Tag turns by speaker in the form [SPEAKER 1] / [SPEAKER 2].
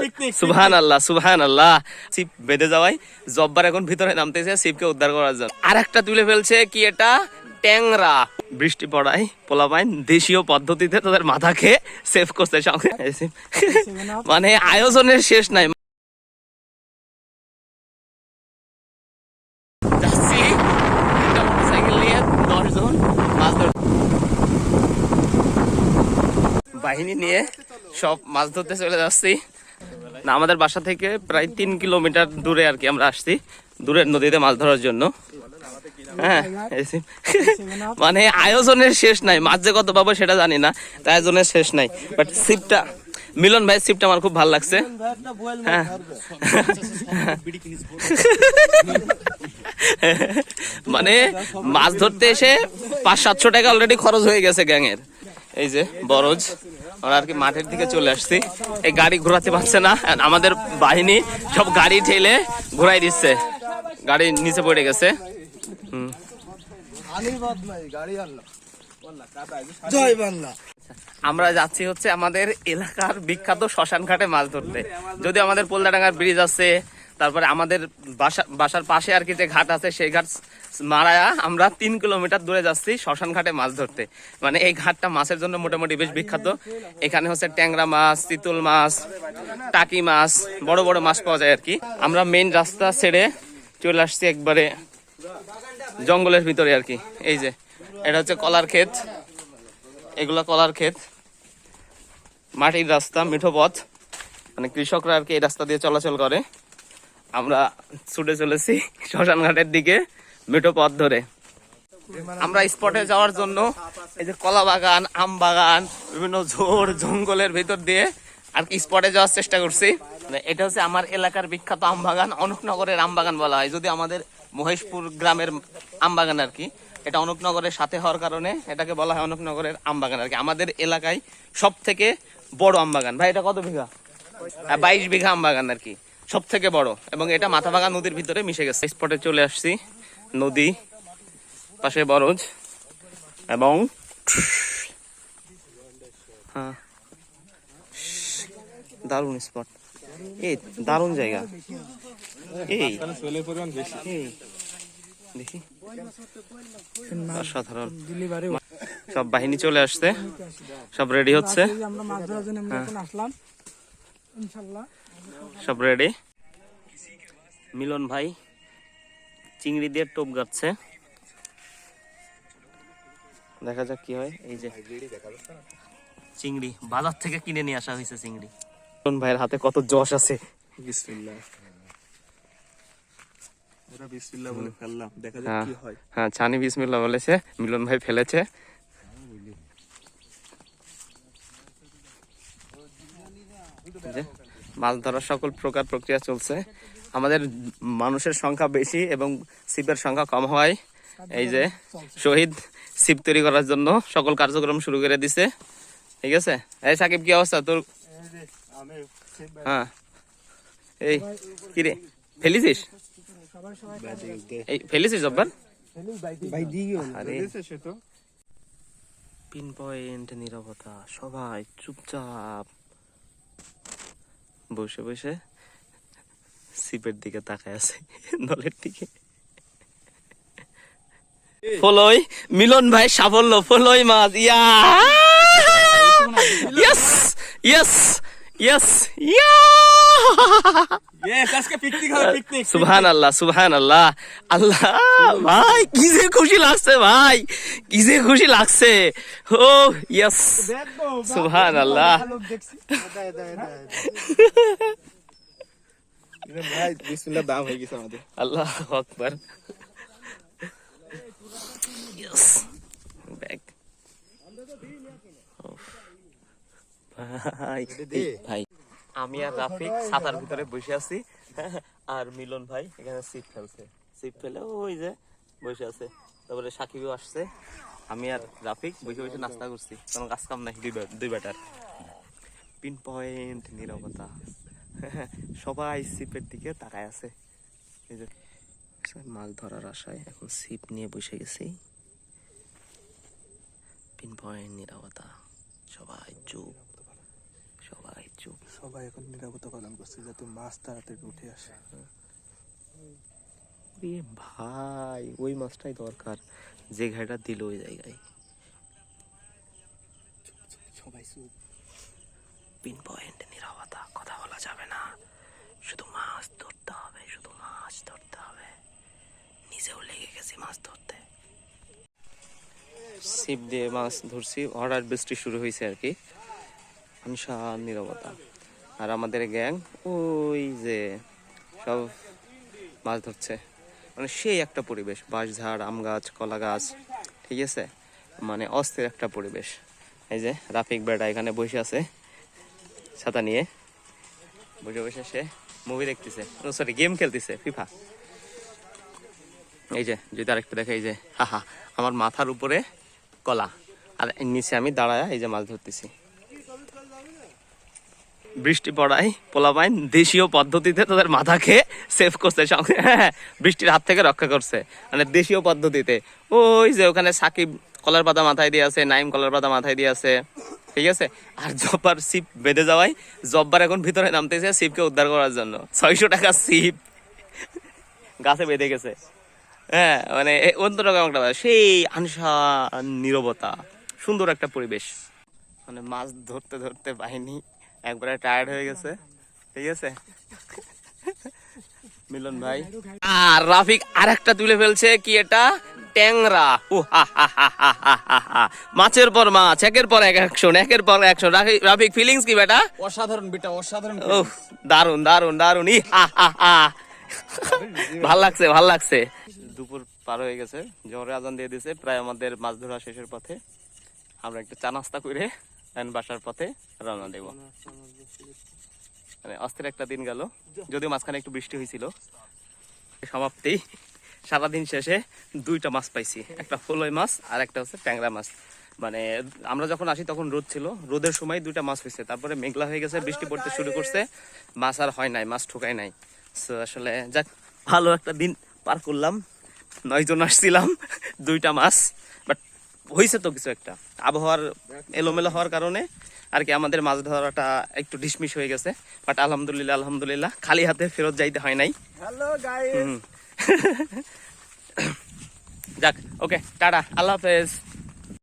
[SPEAKER 1] সুবহান আল্লাহ সুবহান আল্লাহ সিপ বেঁধে যাওয়াই জব্বার এখন ভিতরে নামতেছে সিপকে উদ্ধার করার জন্য। আর একটা তুলে ফেলছে কি এটা? ট্যাংরা। বৃষ্টি পড়ায় পোলাপাইন দেশীয় পদ্ধতিতে তাদের মাথাকে সেভ করতে সঙ্গে মানে আয়োজনের শেষ নাই। বাহিনী নিয়ে সব মাছ ধরতে চলে যাচ্ছি। না, আমাদের বাসা থেকে প্রায় তিন কিলোমিটার দূরে আর কি আমরা আসছি, দূরের নদীতে মাছ ধরার জন্য। হ্যাঁ মানে আয়োজনের শেষ নাই, মাছ যে কত পাবো সেটা জানি না আয়োজনের শেষ নাই। বাট সিপটা মিলন ভাই সিপটা আমার খুব ভালো লাগছে। হ্যাঁ। মানে মাছ ধরতে এসে পাঁচ সাতশো টাকা অলরেডি খরচ হয়ে গেছে গ্যাংয়ের। এই যে, বরজ। আমরা আর কি মাঠের দিকে চলে আসছি। এই গাড়ি ঘোরাতে পারছে না। আমাদের বাহিনী সব গাড়ি ঠেলে ঘোরাই দিচ্ছে। গাড়ি নিচে পড়ে গেছে। হুম।
[SPEAKER 2] জয় বাংলা।
[SPEAKER 1] আমরা যাচ্ছি হচ্ছে আমাদের এলাকার বিখ্যাত শ্মশান ঘাটে মাছ ধরতে। যদি আমাদের পোলদাডাঙ্গার ব্রিজ আছে তারপরে আমাদের বাসা বাসার পাশে আর কি যে ঘাট আছে সেই ঘাট মারায়া, আমরা তিন কিলোমিটার দূরে যাচ্ছি শ্মশান ঘাটে মাছ ধরতে। মানে এই ঘাটটা মাছের জন্য মোটামুটি বেশ বিখ্যাত। এখানে হচ্ছে ট্যাংরা মাছ, তিতুল মাছ, টাকি মাছ, বড় বড় মাছ পাওয়া যায় আর কি। আমরা মেইন রাস্তা ছেড়ে চলে আসছি একবারে জঙ্গলের ভিতরে আর কি। এই যে, এটা হচ্ছে কলার ক্ষেত। এগুলো কলার ক্ষেত। মাটির রাস্তা, মিঠো পথ। মানে কৃষকরা আর কি এই রাস্তা দিয়ে চলাচল করে। আমরা ছুটে চলেছি শ্মশান ঘাটের দিকে। মিঠো পথ ধরে। আমরা স্পটে যাওয়ার জন্য এই যে কলা বাগান, আম বাগান, বিভিন্ন ঝোড় জঙ্গলের ভিতর দিয়ে আর কি স্পটে যাওয়ার চেষ্টা করছি। মানে এটা হচ্ছে আমার এলাকার বিখ্যাত আম বাগান অনকনগরের আম বাগান বলা হয়। যদি আমাদের মহেশপুর গ্রামের আম বাগান আর কি, এটা অনকনগরের সাথে হওয়ার কারণে এটাকে বলা হয় অনকনগরের আম বাগান আর কি। আমাদের এলাকায় সব থেকে বড় আম বাগান। ভাই, এটা কত বিঘা? বাইশ বিঘা আম বাগান আর কি। সব থেকে বড়। এবং এটা মাথাভাঙা নদীর ভিতরে মিশে গেছে। স্পটে চলে আসছি। নদী, পাশে বরজ এবং হ্যাঁ দারুণ স্পট এই দারুণ জায়গা। এই অসাধারণ। সব বাহিনী চলে আসছে, সব রেডি হচ্ছে।
[SPEAKER 2] ইনশাল্লাহ
[SPEAKER 1] সব রেডি মিলন ভাই চিংড়ি দিয়ে টোপ গাচ্ছে। দেখা যাক কি হয়। এই যে চিংড়ি বাজার থেকে কিনে নিয়ে আসা হয়েছে চিংড়ি। মিলন ভাইয়ের হাতে কত যশ আছে।
[SPEAKER 3] বিসমিল্লাহ। ওরা বিসমিল্লাহ বলে ফেললাম। দেখা যাক
[SPEAKER 1] হ্যাঁ
[SPEAKER 3] কি হয়।
[SPEAKER 1] হ্যাঁ ছানি বিসমিল্লা বলেছে মিলন ভাই ফেলেছে। মাছ ধরার সকল প্রকার প্রক্রিয়া চলছে। আমাদের মানুষের সংখ্যা বেশি এবং সিপের সংখ্যা কম হয়। এই যে শহীদ সিপ তৈরি করার জন্য সকল কার্যক্রম শুরু করে দিছে। ঠিক আছে? এই সাকিব, কি অবস্থা তোর? হ্যাঁ। এই কিরে ফেলিছিস ফেলিছিস জব্বার? পিন পয়েন্ট নিরবতা, সবাই চুপচাপ। বসে বসে। সিপের দিকে তাকায় আছে নলের দিকে। ফলই মিলন ভাই সাফল্য ফলই মাছ। Yeah! Yes yes yes yeah! সুবহান আল্লাহ সুবহান আল্লাহ আল্লাহ ভাই কি যে খুশি লাগছে ভাই কি যে খুশি লাগছে। ও ইয়েস সুবহান আল্লাহ
[SPEAKER 3] ভাই বিসমিল্লাহ দাম হয়ে গেছে আমাদের।
[SPEAKER 1] আল্লাহ আকবার। ইয়েস ব্যাগ ভাই। ভাই আমি আর রাফিক ছাতার ভিতরে বসে আছি। আর মিলন ভাই এখানে সিট ফেলছে। সিট ফেলে ওই যে বসে আছে। তারপরে সাকিবও আসছে। আমি আর রাফিক বসে বসে নাস্তা করছি। কোনো কাজ কাম নাই দুই দুই বেটার। পিন পয়েন্ট নিরবতা। সবাই সিপের দিকে তাকায় আছে। এই যে মাছ ধরার আশায় এখন সিপ নিয়ে বসে গেছি। পিন পয়েন্ট নিরবতা সবাই চুপ। সবাই চুপ।
[SPEAKER 3] সবাই এখন নিরাপত্তা পালন করছে যাতে মাছ তাড়াতাড়ি উঠে আসে।
[SPEAKER 1] ভাই ওই মাছটাই দরকার। যে ঘাইটা দিল ওই জায়গায়।
[SPEAKER 3] সবাই চুপ।
[SPEAKER 1] পিন পয়েন্ট বলা যাবে না শুধু মাছ ধরতে হবে, শুধু মাছ ধরতে হবে। নিজেও লেগে গেছি মাছ ধরতে। ছিপ দিয়ে মাছ ধরছি, হঠাৎ বৃষ্টি শুরু হয়েছে আর কি। আনসার নিরবতা। আর আমাদের গ্যাং, ওই যে সব মাছ ধরছে। মানে সেই একটা পরিবেশ, বাঁশঝাড়, আম গাছ, কলা গাছ, ঠিক আছে? মানে অস্থির একটা পরিবেশ। এই যে, রাফিক বেড়া এখানে বসে আছে, ছাতা নিয়ে। বসে বসে সে মুভি দেখতেছে। সরি গেম খেলতেছে ফিফা এই যে যদি আরেকটা দেখে এই যে হাহা আমার মাথার উপরে কলা। আর নিচে আমি দাঁড়ায় এই যে মাছ ধরতেছি। বৃষ্টি পড়ায় পোলাপাইন দেশীয় পদ্ধতিতে তাদের মাথাকে সেভ করছে। সঙ্গে হ্যাঁ, বৃষ্টির হাত থেকে রক্ষা করছে। মানে দেশীয় পদ্ধতিতে। ওই যে ওখানে সাকিব কলার পাতা মাথায় দিয়ে আছে নাইম কলার পাতা মাথায় দিয়ে আছে। ঠিক আছে? আর জব্বার সিপ বেঁধে যাওয়ায় জব্বার এখন ভিতরে নামতেছে সিপকে উদ্ধার করার জন্য। ছয়শো টাকা সিপ গাছে বেঁধে গেছে। হ্যাঁ মানে অন্যরকম একটা সেই নীরবতা। সুন্দর একটা পরিবেশ। মানে মাছ ধরতে ধরতে বাহিনী একবারে টায়ার্ড হয়ে গেছে। ঠিক আছে? মিলন ভাই। আর রাফিক আরেকটা তুলে ফেলছে, কি এটা? ট্যাংরা। মাছের পর মাছ একের পর এক অ্যাকশন একের পর অ্যাকশন রাফিক ফিলিংস কি বেটা?
[SPEAKER 3] অসাধারণ বেটা অসাধারণ
[SPEAKER 1] দারুণ দারুণ দারুণ ই হা হা হা। ভালো লাগছে ভালো লাগছে। দুপুর পার হয়ে গেছে জোরে আজান দিয়ে দিছে প্রায় আমাদের মাছ ধরা শেষের পথে। আমরা একটু চা নাস্তা করে বাসার পথে রওনা দেব। মানে অস্থির একটা দিন গেল যদিও মাঝখানে একটু বৃষ্টি হয়েছিল। সমাপ্তি। সারাদিন শেষে দুইটা মাছ পাইছি। একটা ফলই মাছ আর একটা হচ্ছে ট্যাংরা মাছ। মানে আমরা যখন আসি তখন রোদ ছিল। রোদের সময় দুইটা মাছ হয়েছে। তারপরে মেঘলা হয়ে গেছে বৃষ্টি পড়তে শুরু করছে। মাছ আর হয় নাই মাছ ঠোকায় নাই। So, আসলে যাক ভালো একটা দিন পার করলাম। নয়জন আসছিলাম দুইটা মাছ। বাট হয়েছে তো কিছু একটা। আবহাওয়ার এলোমেলো হওয়ার কারণে আর কি আমাদের মাছ ধরাটা একটু ডিসমিস হয়ে গেছে বাট আলহামদুলিল্লাহ আলহামদুলিল্লাহ খালি হাতে ফেরত যাইতে হয় নাই।
[SPEAKER 3] হ্যালো গাইস
[SPEAKER 1] যাক ওকে টাটা আল্লাহ হাফেজ।